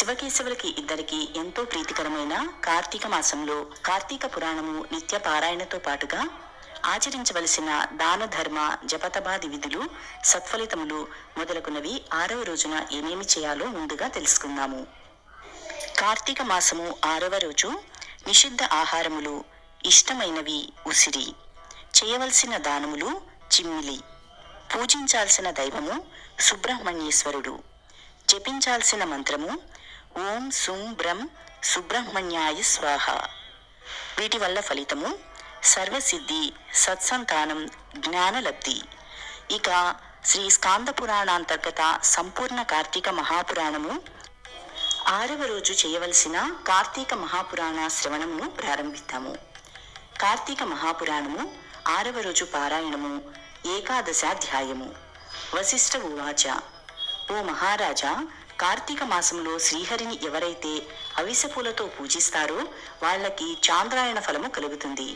శివకేశవులకి ఇద్దరికి ఎంతో ప్రీతికరమైన కార్తీక మాసంలో కార్తీక పురాణము నిత్య పారాయణతో పాటుగా ఆచరించవలసిన దాన ధర్మ జపతబాది విధులు సత్ఫలితములు మొదలగునవి ఆరవ రోజున ఏమేమి చేయాలో ముందుగా తెలుసుకుందాము. కార్తీక మాసము ఆరవ రోజు నిషిద్ధ ఆహారములు ఇష్టమైనవి ఉసిరి చేయవలసిన దానములు చిమ్మిలి పూజించాల్సిన దైవము సుబ్రహ్మణ్యేశ్వరుడు జపించాల్సిన మంత్రము ఓం సుం బ్రం సుబ్రహ్మణ్యాయ స్వాహ. వీటి వల్ల ఫలితము సర్వసిద్ధి సత్సంతానం జ్ఞానలబ్ధి. ఇక శ్రీ స్కాంద పురాణాంతర్గత సంపూర్ణ కార్తీక మహాపురాణము ఆరవ రోజు చేయవలసిన కార్తీక మహాపురాణ శ్రవణమును ప్రారంభిద్దాము. కార్తీక మహాపురాణము ఆరవ రోజు పారాయణము ఏకాదశాధ్యాయము. వశిష్ఠ ఉవాచ. ఓ మహారాజా కార్తీక మాసంలో శ్రీహరిని ఎవరైతే అవిసెపూలతో పూజిస్తారో వాళ్ళకి చాంద్రాయణ ఫలము కలుగుతుంది.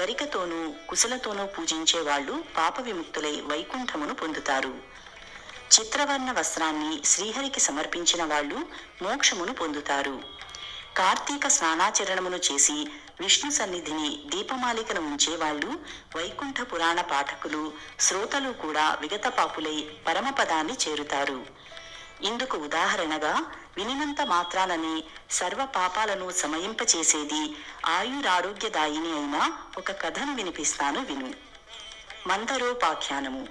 గరికతోనూ కుశలతోనూ పూజించే వాళ్ళు పాప విముక్తులై వైకుంఠమును పొందుతారు. చిత్రవర్ణ వస్త్రాన్ని శ్రీహరికి సమర్పించిన వాళ్ళు మోక్షమును పొందుతారు. కార్తీక స్నానాచరణమును చేసి విష్ణు సన్నిధిని దీపమాలికను ఉంచే వాళ్ళు వైకుంఠ పురాణ పాఠకులు శ్రోతలు కూడా విగత పాపులై పరమపదాన్ని చేరుతారు. ఇందుకు ఉదాహరణగా వినినంత మాత్రానని సర్వ పాపాలను సమయింపచేసేది ఆయురారోగ్యదాయిని అయిన ఒక కథను వినిపిస్తాను విను. మందరోపాఖ్యానము.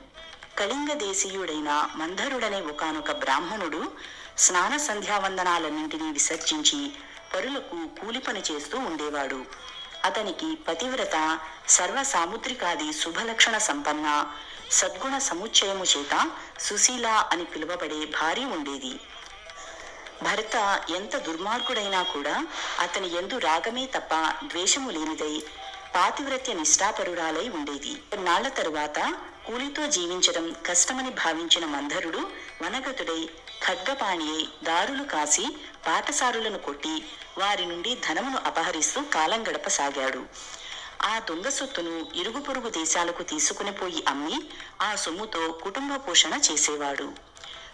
కళింగ దేశీయుడైన మందరుడనే ఒకానొక బ్రాహ్మణుడు స్నాన సంధ్యావందనాలన్నింటినీ విసర్జించి పరులకు కూలి పని చేస్తూ ఉండేవాడు. అతనికి పతివ్రత సర్వ సాముద్రికాది శుభలక్షణ సంపన్న సద్గుణ సముచ్చయము చేత సుశీల అని పిలువబడే భార్య ఉండేది. భర్త ఎంత దుర్మార్గుడైనా కూడా అతని ఎందు రాగమే తప్ప ద్వేషము లేనిదై పాతివ్రత్య నిష్ఠాపరురాలై ఉండేది. నాళ్ళ తరువాత కూలితో జీవించడం కష్టమని భావించిన మంధరుడు వనగతుడై ఖడ్గపాణి దారులు కాసి పాటసారులను కొట్టి వారి నుండి ధనమును అపహరిస్తూ కాలం గడపసాగాడు. ఆ దొంగ సొత్తును ఇరుగు పొరుగు దేశాలకు తీసుకుని పోయి అమ్మి ఆ సొమ్ముతో కుటుంబ పోషణ చేసేవాడు.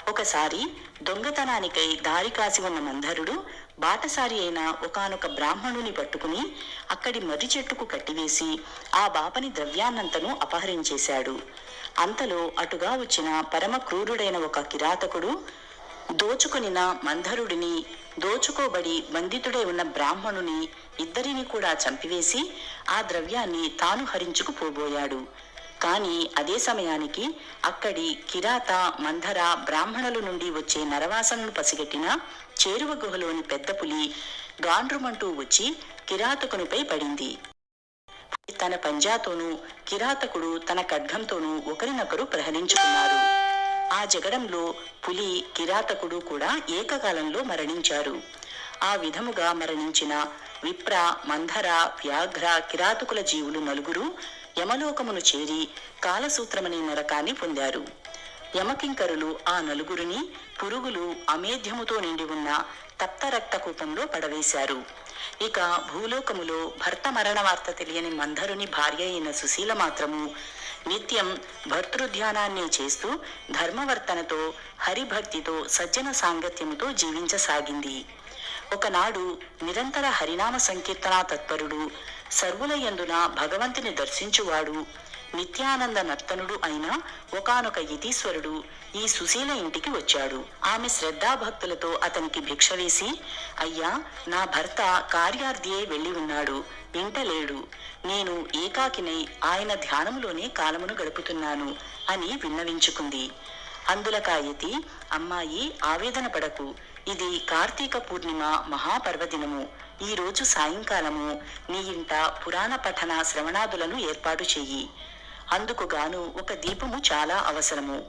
ఒకసారి దొంగతనానికై దారి కాసి ఉన్న మంధరుడు బాటసారి అయిన ఒకానొక బ్రాహ్మణుని పట్టుకుని అక్కడి మర్రి చెట్టుకు కట్టివేసి ఆ బాపని ద్రవ్యాన్నంతను అపహరించేశాడు. అంతలో అటుగా వచ్చిన పరమ క్రూరుడైన ఒక కిరాతకుడు దోచుకొనిన మంధరుడిని దోచుకోబడి బంధితుడై ఉన్న బ్రాహ్మణుని ఇద్దరిని కూడా చంపివేసి ఆ ద్రవ్యాన్ని తాను హరించుకుపోబోయాడు. కాని అదే సమయానికి అక్కడి కిరాత మంధర బ్రాహ్మణుల నుండి వచ్చే నరవాసనను పసిగట్టిన చేరువ గుహలోని పెద్ద పులి గాండ్రుమంటూ వచ్చి కిరాతకునిపై పడింది. తన పంజాతోనూ కిరాతకుడు తన ఖడ్గంతోనూ ఒకరినొకరు ప్రహరించుకున్నారు. ఆ జగడంలో పులి కిరాతకుడు కూడా ఏకకాలంలో మరణించారు. ఆ విధముగా మరణించిన విప్ర మంధర వ్యాఘ్ర కిరాతకుల జీవులు నలుగురు యమలోకమును చేరి కాలసూత్రమనే నరకాన్ని పొందారు. యమకింకరులు ఆ నలుగురిని పురుగులు అమేధ్యముతో నిండి ఉన్న తప్త రక్త కూపంలో పడవేశారు. ఇక భూలోకములో భర్త మరణ వార్త తెలియని మంధరుని భార్య అయిన సుశీల మాత్రము నిత్యం భర్తృధ్యానాన్ని చేస్తూ ధర్మవర్తనతో హరిభక్తితో సజ్జన సాంగత్యముతో జీవించసాగింది. ఒకనాడు నిరంతర హరినామ సంకీర్తన తత్పరుడు సర్వుల యందున భగవంతుని దర్శించువాడు. నిత్యానంద నర్తనుడు అయిన ఒకానొక యతీశ్వరుడు ఈ సుశీల ఇంటికి వచ్చాడు. ఆమె శ్రద్ధాభక్తులతో అతనికి భిక్ష వేసి అయ్యా నా భర్త కార్యార్థియే వెళ్ళి ఉన్నాడు. ఇంట లేడు. నేను ఏకాకినై ఆయన ధ్యానంలోనే కాలమును గడుపుతున్నాను అని విన్నవించుకుంది. అందులకాయతి అమ్మాయి ఆవేదన పడకు. ఇది కార్తీక పూర్ణిమ మహాపర్వదినము. ఈ రోజు సాయంకాలము. నీ ఇంట పురాణ పఠన శ్రవణాదులను ఏర్పాటు చెయ్యి అందుకు గాను ఒక దీపము చాలా అవసరము.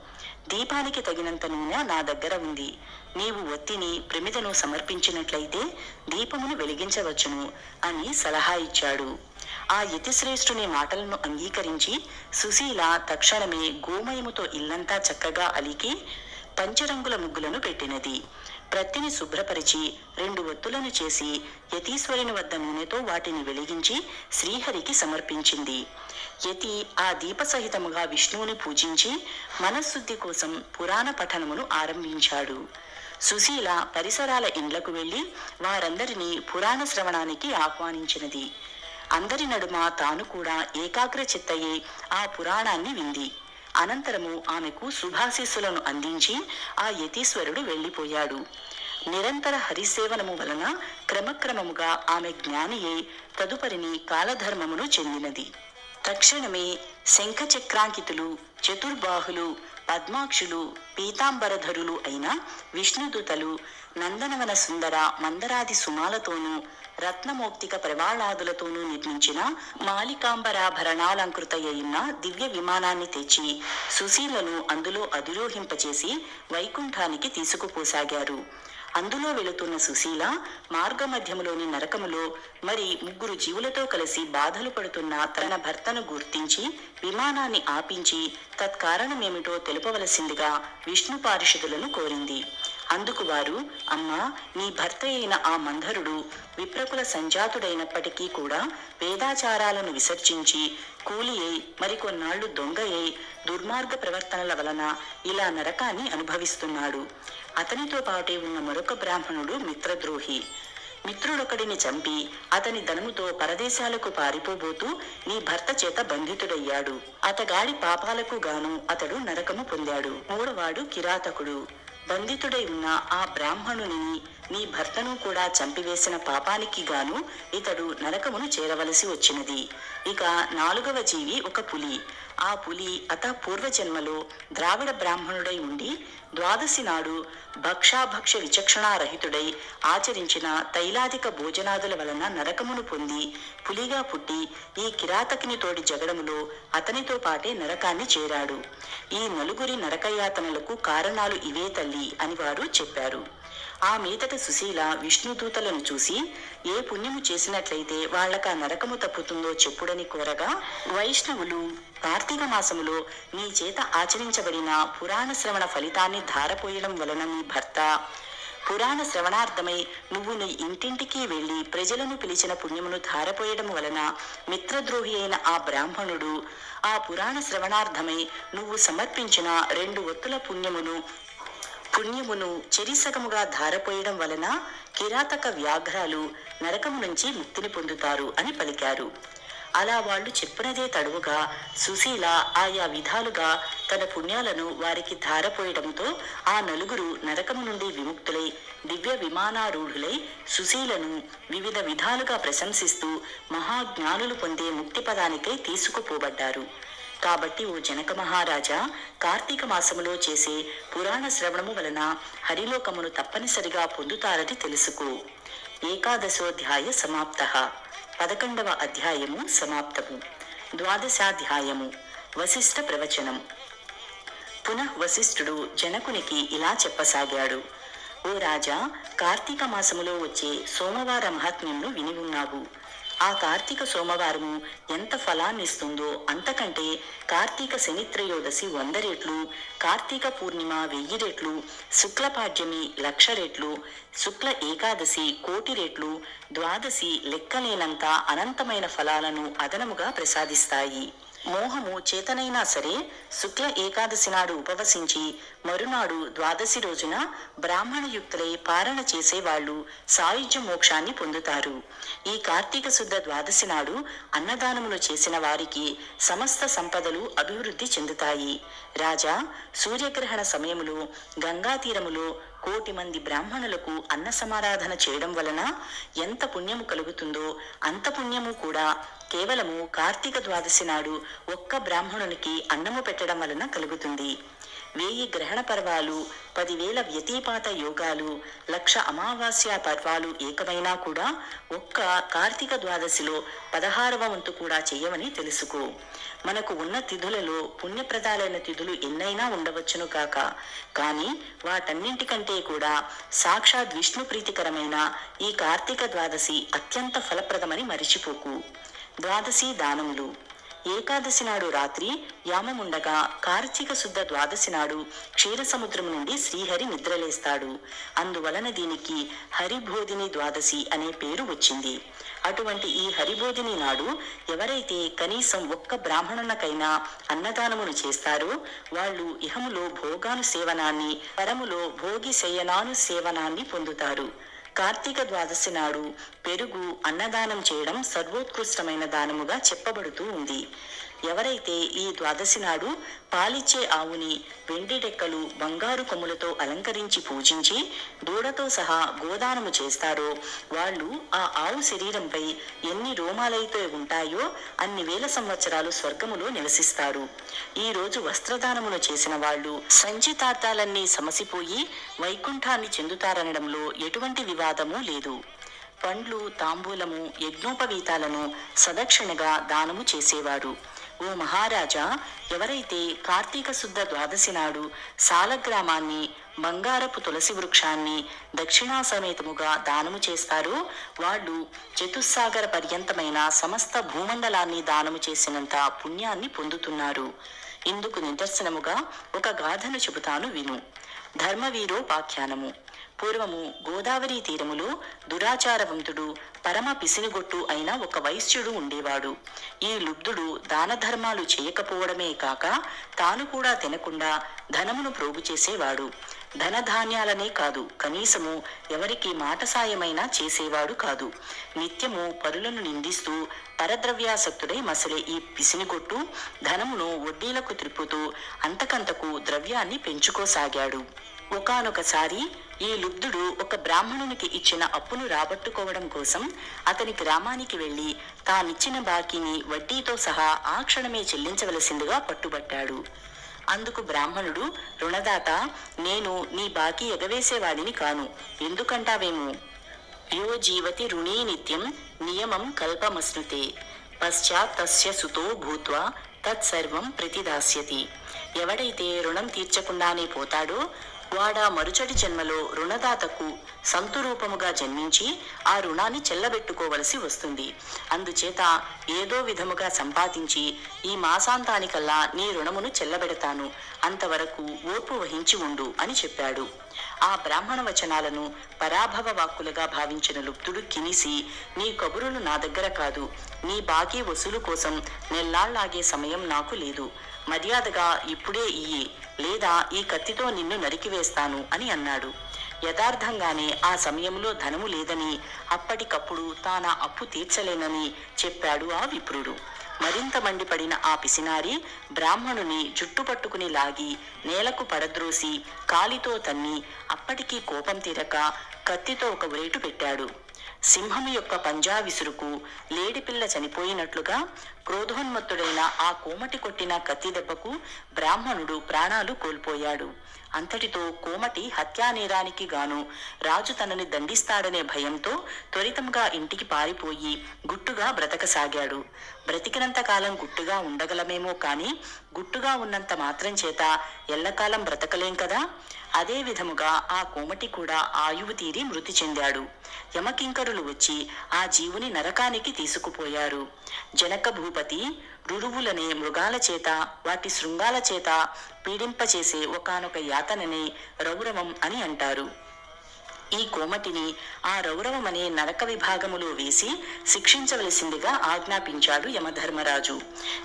దీపానికి తగినంత నూనె నా దగ్గర ఉంది. నీవు ఒత్తిని ప్రమిదను సమర్పించినట్లయితే దీపమును వెలిగించవచ్చును అని సలహా ఇచ్చాడు. ఆ యతిశ్రేష్ఠుని మాటలను అంగీకరించి సుశీల తక్షణమే గోమయముతో ఇల్లంతా చక్కగా అలికి పంచరంగుల ముగ్గులను పెట్టినది. ప్రత్తిని శుభ్రపరిచి రెండు ఒత్తులను చేసి యతీశ్వరుని వద్ద నూనెతో వాటిని వెలిగించి శ్రీహరికి సమర్పించింది. యతి ఆ దీపసహితముగా విష్ణువుని పూజించి మనశ్శుద్ధి కోసం పురాణ పఠనమును ఆరంభించాడు. సుశీల పరిసరాల ఇండ్లకు వెళ్ళి వారందరినీ పురాణ శ్రవణానికి ఆహ్వానించినది. అందరి నడుమ తాను కూడా ఏకాగ్ర చిత్తయ్యే ఆ పురాణాన్ని వింది. అనంతరము ఆమెకు శుభాశీస్సులను అందించి ఆ యతీశ్వరుడు వెళ్ళిపోయాడు. నిరంతర హరిసేవనము వలన క్రమక్రమముగా ఆమె జ్ఞానియే తదుపరిని కాలధర్మమును చెందినది. తక్షణమే శంఖచక్రాంకితులు చతుర్బాహులు పద్మాక్షులు పీతాంబరధరులు అయిన విష్ణుదూతలు నందనవన సుందర మందరాది సుమాలతోనూ రత్నమౌక్తిక ప్రవాళాదులతోనూ నిర్మించిన మాలికాంబరాభరణాలంకృత దివ్య విమానాన్ని తెచ్చి సుశీలను అందులో అధిరోహింపచేసి వైకుంఠానికి తీసుకుపోసాగారు. అందులో వెళుతున్న సుశీల మార్గమధ్యములోని నరకములో మరి ముగ్గురు జీవులతో కలిసి బాధలు పడుతున్న తన భర్తను గుర్తించి విమానాన్ని ఆపించి తత్కారణమేమిటో తెలుపవలసిందిగా విష్ణు పారిషదులను కోరింది. అందుకు వారు అమ్మా నీ భర్త అయిన ఆ మంధరుడు విప్రకుల సంజాతుడైనప్పటికీ కూడా వేదాచారాలను విసర్జించి కూలి అయి మరికొన్నాళ్ళు దొంగ అయి దుర్మార్గ ప్రవర్తనల వలన ఇలా నరకాన్ని అనుభవిస్తున్నాడు. అతనితో పాటే ఉన్న మరొక బ్రాహ్మణుడు మిత్రద్రోహి. మిత్రుడొకడిని చంపి అతని ధనముతో పరదేశాలకు పారిపోబోతూ నీ భర్త చేత బంధితుడయ్యాడు. అతగాడి పాపాలకు గాను అతడు నరకము పొందాడు. మూడవాడు కిరాతకుడు. బంధితుడై ఉన్న ఆ బ్రాహ్మణుని నీ భర్తను కూడా చంపివేసిన పాపానికి గాను ఇతడు నరకమును చేరవలసి వచ్చినది. ఇక నాలుగవ జీవి ఒక పులి. ఆ పులి అత పూర్వజన్మలో ద్రావిడ బ్రాహ్మణుడై ఉండి ద్వాదశి నాడు భక్షాభక్ష విచక్షణారహితుడై ఆచరించిన తైలాదిక భోజనాదుల వలన నరకమును పొంది పులిగా పుట్టి ఈ కిరాతకిని తోడి జగడములో అతనితో పాటే నరకాన్ని చేరాడు. ఈ నలుగురి నరకయాతనలకు కారణాలు ఇవే తల్లి అని వారు చెప్పారు. ఆ మీదట సుశీల విష్ణుదూతలను చూసి ఏ పుణ్యము చేసినట్లయితే వాళ్ళక నరకము తప్పుతుందో చెప్పుడని కోరగా వైష్ణవులు కార్తీక మాసములో నీ చేత ఆచరించబడిన పురాణ శ్రవణ ఫలితాన్ని ధారపోయడం వలన నీ భర్త పురాణ శ్రవణార్థమై నువ్వు నీ ఇంటింటికి వెళ్ళి ప్రజలను పిలిచిన పుణ్యమును ధారపోయడం వలన మిత్రద్రోహి అయిన ఆ బ్రాహ్మణుడు ఆ పురాణ శ్రవణార్థమై నువ్వు సమర్పించిన రెండు ఒత్తుల పుణ్యమును పుణ్యమును చెరిసగముగా ధారపోయడం వలన కిరాతక వ్యాఘ్రాలు నరకము నుంచి ముక్తిని పొందుతారు అని పలికారు. అలా వాళ్ళు చెప్పినదే తడువుగా సుశీల ఆయా విధాలుగా తన పుణ్యాలను వారికి ధారపోయడంతో ఆ నలుగురు నరకము నుండి విముక్తులై దివ్య విమానారూఢులై సుశీలను వివిధ విధాలుగా ప్రశంసిస్తూ మహాజ్ఞానులు పొందే ముక్తి పదానికై తీసుకుపోబడ్డారు. కాబట్టి ఓ జనక మహారాజా కార్తీక మాసములో చేసే పురాణ శ్రవణము వలన హరిలోకమును తప్పనిసరిగా పొందుతారని తెలుసుకో. ఏకాదశోధ్యాయ సమాప్త. పదకొండవ అధ్యాయము సమాప్తము. ద్వాదశాధ్యాయము. వశిష్ఠ ప్రవచనం. పునః వశిష్ఠుడు జనకునికి ఇలా చెప్పసాగాడు. ఓ రాజా కార్తీక మాసములో వచ్చే సోమవార మహాత్మ్యంను విని ఉన్నావు. ఆ కార్తీక సోమవారము ఎంత ఫలాన్నిస్తుందో అంతకంటే కార్తీక శనిత్రయోదశి వంద రెట్లు కార్తీక పూర్ణిమ వెయ్యి రెట్లు శుక్లపాడ్యమి లక్ష రెట్లు శుక్ల ఏకాదశి కోటి రెట్లు ద్వాదశి లెక్కలేనంత అనంతమైన ఫలాలను అదనముగా ప్రసాదిస్తాయి. మోహము చేతనైనా సరే శుక్ల ఏకాదశి నాడు ఉపవసించి మరునాడు ద్వాదశి రోజున బ్రాహ్మణయుక్తులై పారణ చేసేవాళ్ళు సాయుధ్య మోక్షాన్ని పొందుతారు. ఈ కార్తీక శుద్ధ ద్వాదశి నాడు అన్నదానములు చేసిన వారికి సమస్త సంపదలు అభివృద్ధి చెందుతాయి. రాజా సూర్యగ్రహణ సమయములో గంగా తీరములో కోటి మంది బ్రాహ్మణులకు అన్న సమారాధన చేయడం వలన ఎంత పుణ్యము కలుగుతుందో అంత పుణ్యము కూడా కేవలము కార్తీక ద్వాదశి నాడు ఒక్క బ్రాహ్మణునికి అన్నము పెట్టడం వలన కలుగుతుంది. వేయి గ్రహణ పర్వాలు పదివేల వ్యతిపాత యోగాలు లక్ష అమావాస్య పర్వాలు ఏకమైనా కూడా ఒక్క కార్తీక ద్వాదశిలో పదహారవ వంతు కూడా చేయవని తెలుసుకో. మనకు ఉన్న తిథులలో పుణ్యప్రదాలైన తిథులు ఎన్నైనా ఉండవచ్చును కాక కానీ వాటన్నింటికంటే కూడా సాక్షాత్ విష్ణు ప్రీతికరమైన ఈ కార్తీక ద్వాదశి అత్యంత ఫలప్రదమని మరిచిపోకు. ద్వాదశి దానములు. ఏకాదశి నాడు రాత్రి యామముండగా కార్తీక శుద్ధ ద్వాదశి నాడు క్షీరసముద్రం నుండి శ్రీహరి నిద్రలేస్తాడు. అందువలన దీనికి హరిబోధిని ద్వాదశి అనే పేరు వచ్చింది. అటువంటి ఈ హరిబోధిని నాడు ఎవరైతే కనీసం ఒక్క బ్రాహ్మణునకైనా అన్నదానమును చేస్తారో వాళ్ళు ఇహములో భోగాను సేవనాన్ని పరములో భోగి శయనాను సేవనాన్ని పొందుతారు. కార్తీక ద్వాదశి నాడు పెరుగు అన్నదానం చేయడం సర్వోత్కృష్టమైన దానముగా చెప్పబడుతూ ఉంది. ఎవరైతే ఈ ద్వాదశి నాడు పాలిచ్చే ఆవుని వెండి డెక్కలు బంగారు కొమ్ములతో అలంకరించి పూజించి దూడతో సహా గోదానము చేస్తారో వాళ్ళు ఆ ఆవు శరీరంపై ఎన్ని రోమాలైతే ఉంటాయో అన్ని వేల సంవత్సరాలు స్వర్గములో నివసిస్తారు. ఈ రోజు వస్త్రదానమును చేసిన వాళ్ళు సంచితార్థాలన్నీ సమసిపోయి వైకుంఠాన్ని చెందుతారనడంలో ఎటువంటి వివాదము లేదు. పండ్లు తాంబూలము యజ్ఞోపవీతాలను సదక్షిణగా దానము చేసేవారు. ఓ మహారాజా ఎవరైతే కార్తీక శుద్ధ ద్వాదశి నాడు సాలగ్రామాన్ని బంగారపు తులసి వృక్షాన్ని దక్షిణాసమేతముగా దానము చేస్తారో వాళ్ళు చతుస్సాగర పర్యంతమైన సమస్త భూమండలాన్ని దానము చేసినంత పుణ్యాన్ని పొందుతున్నారు. ఇందుకు నిదర్శనముగా ఒక గాథను చెబుతాను విను. ధర్మవీరోపాఖ్యానము. పూర్వము గోదావరి తీరములో దురాచారవంతుడు పరమ పిసినిగొట్టు అయిన ఒక వైశ్యుడు ఉండేవాడు. ఈ లుబ్ధుడు దాన ధర్మాలు చేయకపోవడమే కాక తాను కూడా తినకుండా ధనమును ప్రోగు చేసేవాడు. ధనధాన్యాలనే కాదు కనీసము ఎవరికి మాట సాయమైనా చేసేవాడు కాదు. నిత్యము పరులను నిందిస్తూ పరద్రవ్యాసక్తుడై మసలే ఈ పిసినిగొట్టు ధనమును వడ్డీలకు త్రిప్పుతూ అంతకంతకు ద్రవ్యాన్ని పెంచుకోసాగాడు. ఒకానొకసారి ఈ లుబ్ధుడు ఒక బ్రాహ్మణునికి ఇచ్చిన అప్పును రాబట్టుకోవడం కోసం అతని గ్రామానికి వెళ్ళి తానిచ్చిన బాకీని వడ్డీతో సహా ఆ క్షణమే చెల్లించవలసిందిగా పట్టుబట్టాడు. అందుకు బ్రాహ్మణుడు రుణదాత నేను నీ బాకీ ఎగవేసేవాడిని కాను. ఎందుకంటావేమో? యో జీవతి రుణీ నిత్యం నియమం కల్పమస్నుతే పశ్చాత్ తస్య సుతో భూత్వా తత్సర్వం ప్రతిదాస్యతి. ఎవడైతే రుణం తీర్చకుండానే పోతాడో వాడా మరుచటి జన్మలో రుణదాతకు సంతురూపముగా జన్మించి ఆ రుణాన్ని చెల్లబెట్టుకోవలసి వస్తుంది. అందుచేత ఏదో విధముగా సంపాదించి ఈ మాసాంతానికల్లా నీ రుణమును చెల్లబెడతాను. అంతవరకు ఓర్పు వహించి ఉండు అని చెప్పాడు. ఆ బ్రాహ్మణ వచనాలను పరాభవ వాక్కులుగా భావించిన లుప్తుడు కినిసి నీ కబురులు నా దగ్గర కాదు. నీ బాకీ వసూలు కోసం నెల్లాళ్ళాగే సమయం నాకు లేదు. మర్యాదగా ఇప్పుడే ఇయ్యి. లేదా ఈ కత్తితో నిన్ను నరికివేస్తాను అని అన్నాడు. యథార్థంగానే ఆ సమయంలో ధనము లేదని అప్పటికప్పుడు తానా అప్పు తీర్చలేనని చెప్పాడు ఆ విప్రుడు. మరింత మండిపడిన ఆ పిసినారి బ్రాహ్మణుని జుట్టు పట్టుకుని లాగి నేలకు పడద్రోసి కాలితో తన్ని అప్పటికీ కోపం తీరక కత్తితో ఒక వేటు పెట్టాడు. సింహము యొక్క పంజా విసురుకు లేడిపిల్ల చనిపోయినట్లుగా క్రోధోన్మత్తుడైన ఆ కోమటి కొట్టిన కత్తి దెబ్బకు బ్రాహ్మణుడు ప్రాణాలు కోల్పోయాడు. అంతటితో కోమటి హత్యానేరానికి గాను రాజు తనని దండిస్తాడనే భయంతో త్వరితంగా ఇంటికి పారిపోయి గుట్టుగా బ్రతకసాగాడు. బ్రతికినంత కాలం గుట్టుగా ఉండగలమేమో కాని గుట్టుగా ఉన్నంత మాత్రం చేత ఎల్లకాలం బ్రతకలేం కదా? అదే విధముగా ఆ కోమటి కూడా ఆయువు తీరి మృతి చెందాడు. యమకింకరులు వచ్చి ఆ జీవుని నరకానికి తీసుకుపోయారు. జనక భూపతి రురువులనే మృగాల చేత వాటి శృంగాల చేత పీడింపచేసే ఒకానొక యాతననే రౌరవం అని అంటారు. ఈ కోమటిని ఆ రౌరవమనే నరక విభాగములో వేసి శిక్షించవలసిందిగా ఆజ్ఞాపించాడు యమధర్మరాజు.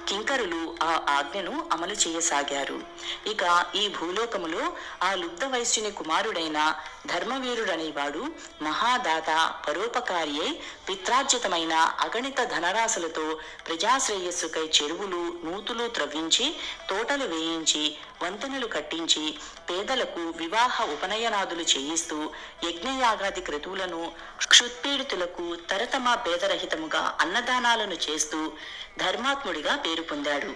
కింకరులు ఆ ఆజ్ఞను అమలు చేయసాగారు. ఇక ఈ భూలోకములో ఆ లుబ్ధ వైశ్యుని కుమారుడైన ధర్మవీరుడనేవాడు మహాదాత పరోపకారి అయి పిత్రార్జితమైన అగణిత ధనరాశులతో ప్రజాశ్రేయస్సుకై చెరువులు నూతులు త్రవ్వించి తోటలు వేయించి వంతెనలు కట్టించి పేదలకు వివాహ ఉపనయనాదులు చేయిస్తూ యజ్ఞయాగాది క్రతువులను క్షుత్పీడితులకు తరతమా భేదరహితముగా అన్నదానాలను చేస్తూ ధర్మాత్ముడిగా పేరు పొందాడు.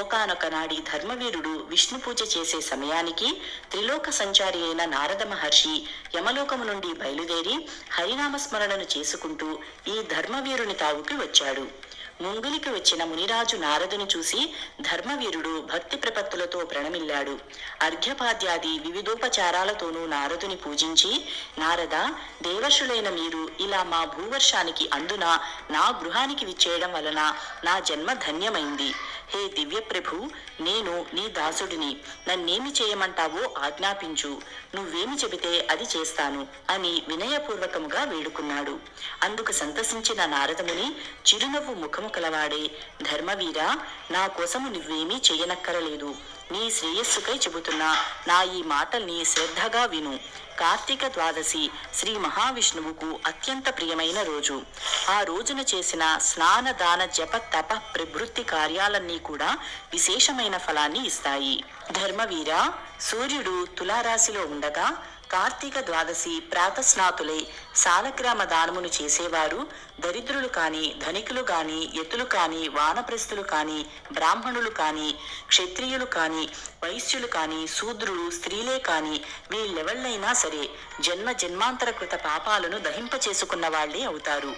ఒకనొక నాడి ధర్మవీరుడు విష్ణు పూజ చేసే సమయానికి త్రిలోక సంచారి అయిన నారద మహర్షి యమలోకము నుండి బయలుదేరి హరినామస్మరణను చేసుకుంటూ ఈ ధర్మవీరుని తావుకి వచ్చాడు. ముంగులికి వచ్చిన మునిరాజు నారదుని చూసి ధర్మవీరుడు భక్తి ప్రపత్తులతో ప్రణమిల్లాడు. అర్ఘ్యపాద్యాది వివిధోపచారాలతోనూ నారదుని పూజించి నారద దేవర్షులైన మీరు ఇలా మా భూవర్షానికి అందున నా గృహానికి విచ్చేయడం వలన నా జన్మ ధన్యమైంది. హే దివ్య ప్రభు నేను నీ దాసుడిని. నన్నేమి చేయమంటావో ఆజ్ఞాపించు. నువ్వేమి చెబితే అది చేస్తాను అని వినయపూర్వకముగా వేడుకున్నాడు. అందుకు సంతసించిన నారదముని చిరునవ్వు ముఖము కలవాడే ధర్మవీరా నా కోసము నువ్వేమీ చేయనక్కరలేదు. నీ శ్రేయస్సుకై చెబుతున్నా. నా ఈ మాటల్ని శ్రద్ధగా విను. కార్తీక ద్వాదశి శ్రీ మహావిష్ణువుకు అత్యంత ప్రియమైన రోజు. ఆ రోజున చేసిన స్నాన దాన జప తప ప్రవృత్తి కార్యాలన్నీ కూడా విశేషమైన ఫలాన్ని ఇస్తాయి. ధర్మవీర సూర్యుడు తులారాశిలో ఉండగా కార్తీక ద్వాదశి ప్రాతస్నాతులై సాలగ్రామ దానమును చేసేవారు. దరిద్రులు కాని ధనికులు కాని ఎత్తులు కాని వానప్రస్థులు కాని బ్రాహ్మణులు కాని క్షత్రియులు కాని వైశ్యులు కాని శూద్రులు స్త్రీలే కాని వీళ్ళెవళ్ళైనా సరే జన్మ జన్మాంతర కృత పాపాలను దహింప చేసుకున్న వాళ్ళే అవుతారు.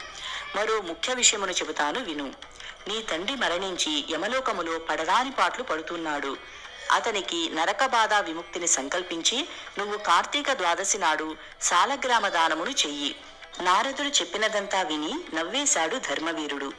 మరో ముఖ్య విషయమును చెబుతాను విను. నీ తండ్రి మరణించి యమలోకములో పడరాని పాట్లు పడుతున్నాడు. అతనికి నరక బాధ విముక్తిని సంకల్పించి నువ్వు కార్తీక ద్వాదశి నాడు సాలగ్రామ దానమును చెయ్యి. నారదుడు చెప్పినదంతా విని నవ్వేశాడు ధర్మవీరుడు.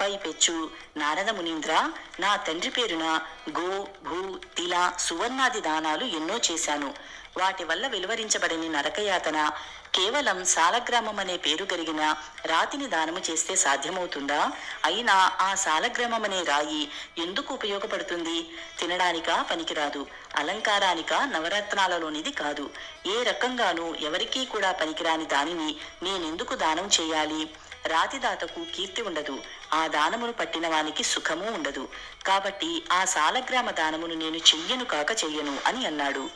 పైపెచ్చు. నారద మునీంద్ర నా తండ్రి పేరున గో భూ తిల సువర్ణాది దానాలు ఎన్నో చేశాను. వాటి వల్ల వెలువరించబడని నరకయాతన కేవలం సాలగ్రామం అనే పేరు కలిగిన రాతిని దానము చేస్తే సాధ్యమవుతుందా? అయినా ఆ సాలగ్రామం అనే రాయి ఎందుకు ఉపయోగపడుతుంది? తినడానికా పనికిరాదు. అలంకారానికా నవరత్నాలలోనిది కాదు. ఏ రకంగానూ ఎవరికీ కూడా పనికిరాని దానిని నేనెందుకు దానం చేయాలి? రాతిదాతకు కీర్తి ఉండదు. ఆ దానమును పట్టిన వానికి సుఖము ఉండదు. కాబట్టి ఆ సాలగ్రామ దానమును నేను చెయ్యను కాక చెయ్యను అని అన్నాడు.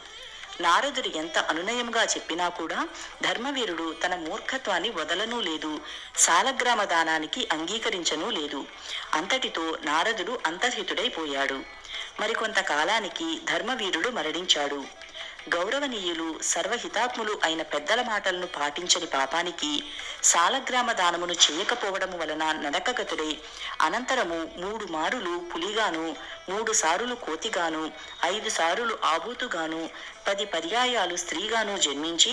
నారదుడు ఎంత అనునయంగా చెప్పినా కూడా ధర్మవీరుడు తన మూర్ఖత్వాన్ని వదలనూ లేదు. సాలగ్రామ దానానికి అంగీకరించనూ లేదు. అంతటితో నారదుడు అంతర్హితుడైపోయాడు. మరికొంత కాలానికి ధర్మవీరుడు మరణించాడు. గౌరవనీయులు సర్వహితాత్ములు అయిన పెద్దల మాటలను పాటించని పాపానికి సాలగ్రామ దానమును చేయకపోవడము వలన నరకగతుడై అనంతరము మూడు మారులు పులిగాను మూడు సారులు కోతిగాను ఐదు సారులు ఆబూతుగాను పది పర్యాయాలు స్త్రీగాను జన్మించి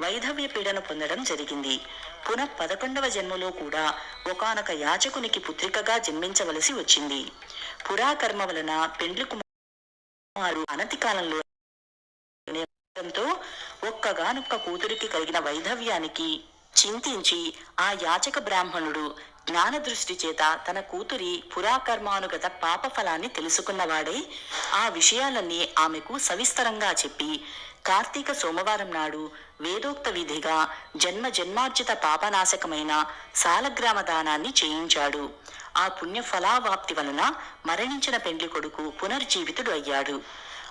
వైధవ్య పీడన పొందడం జరిగింది. పునః పదకొండవ జన్మలో కూడా ఒకనొక యాచకునికి పుత్రికగా జన్మించవలసి వచ్చింది. పురాకర్మ వలన పెండ్లి కుమారు అనతి కాలంలో తో ఒక్కగానొక్క కూతురికి కలిగిన వైధవ్యానికి చింతించి ఆ యాచక బ్రాహ్మణుడు జ్ఞాన దృష్టి చేత తన కూతురి పురాకర్మానుగత పాప ఫలాన్ని తెలుసుకున్నవాడై ఆ విషయాలన్నీ ఆమెకు సవిస్తరంగా చెప్పి కార్తీక సోమవారం నాడు వేదోక్త విధిగా జన్మ జన్మార్జిత పాపనాశకమైన సాలగ్రామ దానాన్ని చేయించాడు. ఆ పుణ్య ఫలావాప్తి వలన మరణించిన పెండ్లి కొడుకు పునర్జీవితుడు అయ్యాడు.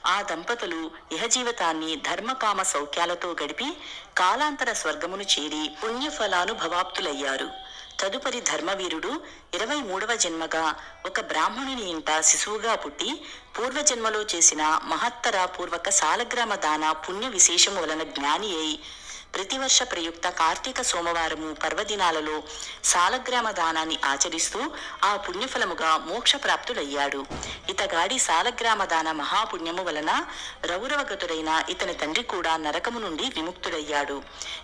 ఆ దంపతులు ఇహజీవితాన్ని ధర్మకామ సౌఖ్యాలతో గడిపి కాలాంతర స్వర్గమును చేరి పుణ్యఫలానుభవాప్తులయ్యారు. తదుపరి ధర్మవీరుడు ఇరవై మూడవ జన్మగా ఒక బ్రాహ్మణుని ఇంట శిశువుగా పుట్టి పూర్వజన్మలో చేసిన మహత్తర పూర్వక సాలగ్రామ దాన పుణ్య విశేషము వలన జ్ఞాని అయి ప్రతివర్ష ప్రయుక్త కార్తీక సోమవారము పర్వదినాలలో సాలగ్రామ దానాన్ని ఆచరిస్తూ ఆ పుణ్యఫలముగా మోక్షప్రాప్తుడయ్యాడు ఇతగాడి సాలగ్రామ దాన మహాపుణ్యము వలన రౌరవగతుడైన ఇతని తండ్రి కూడా నరకము నుండి విముక్తుడయ్యాడు.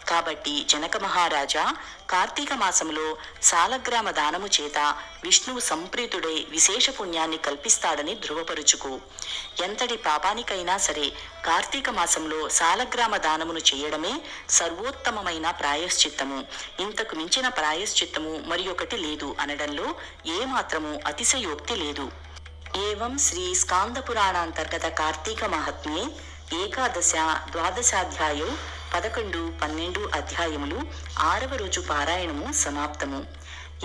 కాబట్టి జనక మహారాజా కార్తీక మాసములో సాలగ్రామ దానము చేత విష్ణువు సంప్రీతుడై విశేష పుణ్యాన్ని కల్పిస్తాడని ధృవపరుచుకు. ఎంతటి పాపానికైనా సరే కార్తీక మాసంలో సాలగ్రామ దానమును చేయడమే సర్వోత్తమమైన ప్రాయశ్చిత్తము. ఇంతకు మించిన ప్రాయశ్చిత్తము మరి ఒకటి లేదు అనడంలో ఏమాత్రము అతిశయోక్తి లేదు. ఏవం శ్రీ స్కాంద పురాణాంతర్గత కార్తీక మహాత్మ్యే ఏకాదశ ద్వాదశాధ్యాయో పదకొండు పన్నెండు అధ్యాయములు ఆరవ రోజు పారాయణము సమాప్తము.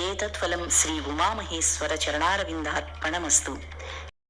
ఏతత్ఫలం శ్రీ ఉమామహేశ్వర చరణారవిందార్పణమస్తు.